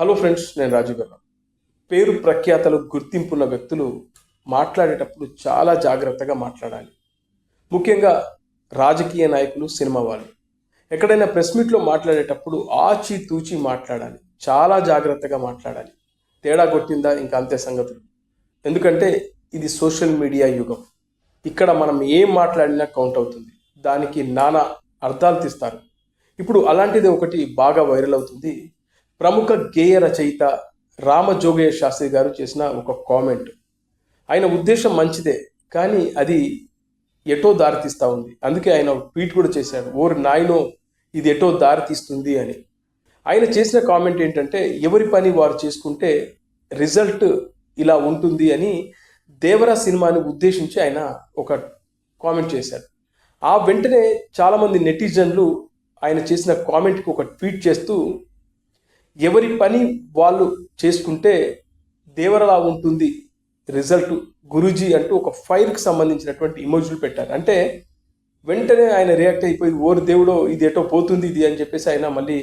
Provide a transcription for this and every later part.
Hello friends నేను రాజు గారు. పేరు ప్రఖ్యాతలు గుర్తింపున్న వ్యక్తులు మాట్లాడేటప్పుడు చాలా జాగ్రత్తగా మాట్లాడాలి. ముఖ్యంగా రాజకీయ నాయకులు సినిమా వాళ్ళు. ఎక్కడైనా ప్రెస్ మీట్లో మాట్లాడేటప్పుడు ఆచి తూచి మాట్లాడాలి. చాలా జాగ్రత్తగా మాట్లాడాలి. తేడా కొట్టిందా ఇంకా అంతే సంగతులు. ఎందుకంటే ఇది సోషల్ మీడియా యుగం. ఇక్కడ మనం ఏం మాట్లాడినా కౌంట్ అవుతుంది. దానికి నానా అర్థాలు తీస్తారు. ఇప్పుడు అలాంటిది ఒకటి బాగా వైరల్ అవుతుంది. ప్రముఖ గేయ రచయిత రామజోగయ్య శాస్త్రి గారు చేసిన ఒక కామెంట్. ఆయన ఉద్దేశం మంచిదే కానీ అది ఎటో దారితీస్తూ ఉంది. అందుకే ఆయన ట్వీట్ కూడా చేశాడు ఓరి నాయనో ఇది ఎటో దారితీస్తుంది అని. ఆయన చేసిన కామెంట్ ఏంటంటే ఎవరి పని వారు చేసుకుంటే రిజల్ట్ ఇలా ఉంటుంది అని దేవరా సినిమాని ఉద్దేశించి ఆయన ఒక కామెంట్ చేశాడు ఆ వెంటనే చాలామంది నెటిజన్లు ఆయన చేసిన కామెంట్కి ఒక ట్వీట్ చేస్తూ ఎవరి పని వాళ్ళు చేసుకుంటే దేవరలా ఉంటుంది రిజల్ట్. గురూజీ అంటూ ఒక ఫైర్కి సంబంధించినటువంటి ఇమోజులు పెట్టారు. అంటే వెంటనే ఆయన రియాక్ట్ అయిపోయి ఓరు దేవుడో ఇది ఎటో పోతుంది ఇది అని చెప్పేసి ఆయన మళ్ళీ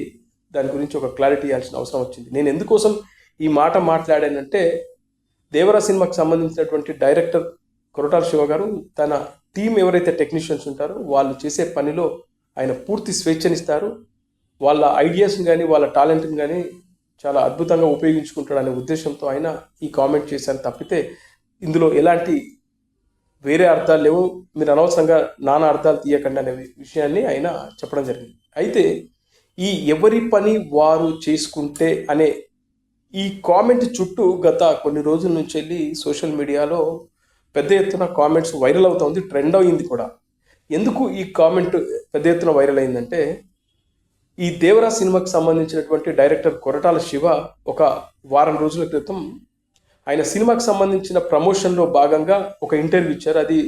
దాని గురించి ఒక క్లారిటీ ఇవ్వాల్సిన అవసరం వచ్చింది. నేను ఎందుకోసం ఈ మాట మాట్లాడానంటే దేవరా సినిమాకి సంబంధించినటువంటి డైరెక్టర్ కొరటాల శివ గారు తన టీం ఎవరైతే టెక్నీషియన్స్ ఉంటారో వాళ్ళు చేసే పనిలో ఆయన పూర్తి స్వేచ్ఛనిస్తారు. వాళ్ళ ఐడియాస్ని కానీ వాళ్ళ టాలెంట్ని కానీ చాలా అద్భుతంగా ఉపయోగించుకుంటాడు అనే ఉద్దేశంతో ఆయన ఈ కామెంట్ చేశాను తప్పితే ఇందులో ఎలాంటి వేరే అర్థాలు లేవు. మీరు అనవసరంగా నానా అర్థాలు తీయకండి అనే విషయాన్ని ఆయన చెప్పడం జరిగింది. అయితే ఈ ఎవరి పని వారు చేసుకుంటే అనే ఈ కామెంట్ చుట్టూ గత కొన్ని రోజుల నుంచి వెళ్ళి సోషల్ మీడియాలో పెద్ద ఎత్తున కామెంట్స్ వైరల్ అవుతుంది ట్రెండ్ అయింది కూడా. ఎందుకు ఈ కామెంట్ పెద్ద ఎత్తున వైరల్ అయిందంటే ఈ దేవరా సినిమాకి సంబంధించినటువంటి డైరెక్టర్ కొరటాల శివ ఒక వారం రోజుల క్రితం ఆయన సినిమాకి సంబంధించిన ప్రమోషన్లో భాగంగా ఒక ఇంటర్వ్యూ ఇచ్చారు. అది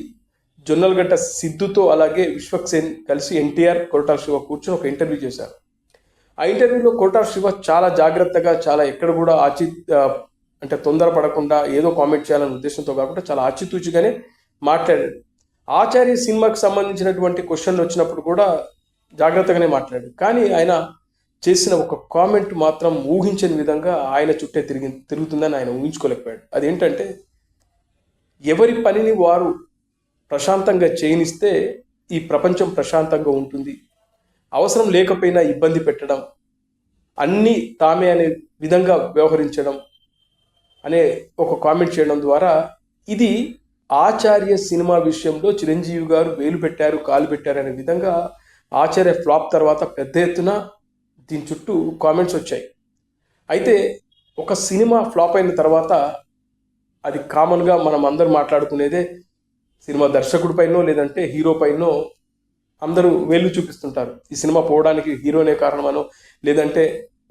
జొన్నలగడ్డ సిద్ధుతో అలాగే విశ్వక్సేన్ కలిసి ఎన్టీఆర్ కొరటాల శివ కూర్చొని ఒక ఇంటర్వ్యూ చేశారు. ఆ ఇంటర్వ్యూలో కొరటాల శివ చాలా జాగ్రత్తగా చాలా ఎక్కడ కూడా ఆచి అంటే తొందరపడకుండా ఏదో కామెంట్ చేయాలనే ఉద్దేశంతో కాకుండా చాలా ఆచితూచిగానే మాట్లాడాడు ఆచార్య సినిమాకి సంబంధించినటువంటి క్వశ్చన్లు వచ్చినప్పుడు కూడా జాగ్రత్తగానే మాట్లాడాడు. కానీ ఆయన చేసిన ఒక కామెంట్ మాత్రం ఊహించని విధంగా ఆయన చుట్టే తిరిగి తిరుగుతుందని ఆయన ఊహించుకోలేకపోయాడు. అదేంటంటే ఎవరి పనిని వారు ప్రశాంతంగా చేయనిస్తే ఈ ప్రపంచం ప్రశాంతంగా ఉంటుంది. అవసరం లేకపోయినా ఇబ్బంది పెట్టడం అన్నీ తామే అనే విధంగా వ్యవహరించడం అనే ఒక కామెంట్ చేయడం ద్వారా ఇది ఆచార్య సినిమా విషయంలో చిరంజీవి గారు వేలు పెట్టారు కాలు పెట్టారు అనే విధంగా ఆచార్య ఫ్లాప్ తర్వాత పెద్ద ఎత్తున దీని చుట్టూ కామెంట్స్ వచ్చాయి. అయితే ఒక సినిమా ఫ్లాప్ అయిన తర్వాత అది కామన్గా మనం అందరూ మాట్లాడుకునేదే సినిమా దర్శకుడి పైనో లేదంటే హీరో పైనో అందరూ వేలు చూపిస్తుంటారు. ఈ సినిమా పోవడానికి హీరోనే కారణమనో లేదంటే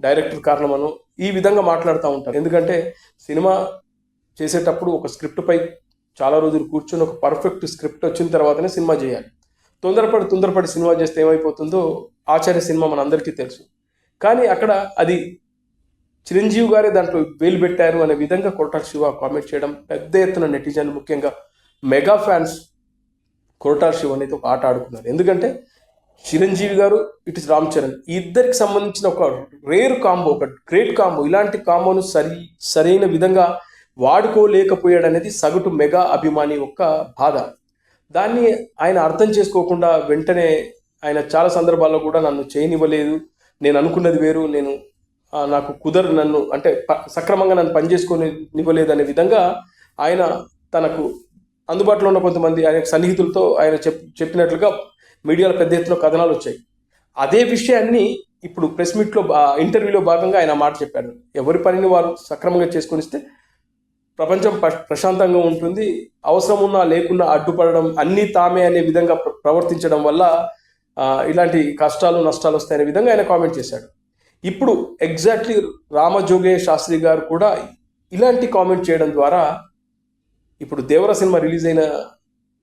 డైరెక్టర్ కారణమనో ఈ విధంగా మాట్లాడుతూ ఉంటారు. ఎందుకంటే సినిమా చేసేటప్పుడు ఒక స్క్రిప్ట్ పై చాలా రోజులు కూర్చొని ఒక పర్ఫెక్ట్ స్క్రిప్ట్ వచ్చిన తర్వాతనే సినిమా చేయాలి. తొందరపడి తొందరపడి సినిమా చేస్తే ఏమైపోతుందో ఆచార్య సినిమా మనందరికీ తెలుసు. కానీ అక్కడ అది చిరంజీవి గారే దాంట్లో వేలు పెట్టారు అనే విధంగా కొరటాల శివ కామెంట్ చేయడం పెద్ద ఎత్తున నెటిజన్లు ముఖ్యంగా మెగా ఫ్యాన్స్ కొరటాల శివ అనేది ఒక ఆట ఆడుకున్నారు. ఎందుకంటే చిరంజీవి గారు ఇటు రామ్ చరణ్ ఈ ఇద్దరికి సంబంధించిన ఒక రేర్ కాంబో ఒక గ్రేట్ కాంబో ఇలాంటి కాంబోను సరి సరైన విధంగా వాడుకోలేకపోయాడనేది సగటు మెగా అభిమాని యొక్క బాధ. దాన్ని ఆయన అర్థం చేసుకోకుండా వెంటనే ఆయన చాలా సందర్భాల్లో కూడా నన్ను చేయనివ్వలేదు. నేను అనుకున్నది వేరు. నేను నాకు కుదరు నన్ను అంటే ప- సక్రమంగా నన్ను పనిచేసుకొని ఇవ్వలేదు అనే విధంగా ఆయన తనకు అందుబాటులో ఉన్న కొంతమంది ఆయన సన్నిహితులతో ఆయన చెప్ చెప్పినట్లుగా మీడియాలో పెద్ద ఎత్తున కథనాలు వచ్చాయి. అదే విషయాన్ని ఇప్పుడు ప్రెస్ మీట్లో బా- ఇంటర్వ్యూలో భాగంగా ఆయన మాట చెప్పాడు. ఎవరి పనిని వారు సక్రమంగా చేసుకొనిస్తే ప్రపంచం ప్ర- ప్రశాంతంగా ఉంటుంది. అవసరం ఉన్నా లేకున్నా అడ్డుపడడం అన్నీ తామే అనే విధంగా ప్ర- ప్రవర్తించడం వల్ల ఇలాంటి కష్టాలు నష్టాలు వస్తాయనే విధంగా ఆయన కామెంట్ చేశాడు. ఇప్పుడు ఎగ్జాక్ట్లీ రామజోగే శాస్త్రి గారు కూడా ఇలాంటి కామెంట్ చేయడం ద్వారా ఇప్పుడు దేవర సినిమా రిలీజ్ అయిన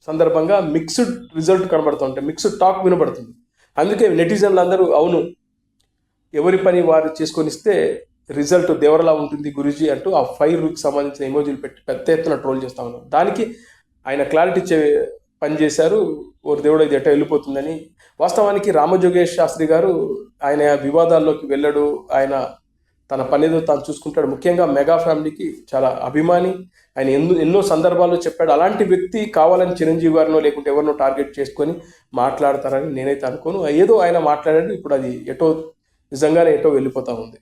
సందర్భంగా మిక్స్డ్ రిజల్ట్ కనబడుతుంటే మిక్స్డ్ టాక్ వినబడుతుంది. అందుకే నెటిజన్లు అందరూ అవును ఎవరి పని వారు చేసుకొని ఇస్తే రిజల్ట్ దేవరలా ఉంటుంది గురుజీ అంటూ ఆ ఫైర్కి సంబంధించిన ఎమోజీలు పెట్టి పెద్ద ఎత్తున ట్రోల్ చేస్తా ఉన్నారు దానికి ఆయన క్లారిటీ ఇచ్చే పని చేశారు. దేవుడు ఇది ఎటో వెళ్ళిపోతుందని. వాస్తవానికి రామజోగేష్ శాస్త్రి గారు ఆయన వివాదాల్లోకి వెళ్ళడు. ఆయన తన పనిదో తాను చూసుకుంటాడు. ముఖ్యంగా మెగా ఫ్యామిలీకి చాలా అభిమాని. ఆయన ఎన్నో ఎన్నో సందర్భాల్లో చెప్పాడు అలాంటి వ్యక్తి కావాలని చిరంజీవి గారినో లేకుంటే ఎవరినో టార్గెట్ చేసుకొని మాట్లాడతారని నేనైతే అనుకోను. ఏదో ఆయన మాట్లాడాడు. ఇప్పుడు అది ఎటో నిజంగానే ఎటో వెళ్ళిపోతా ఉంది.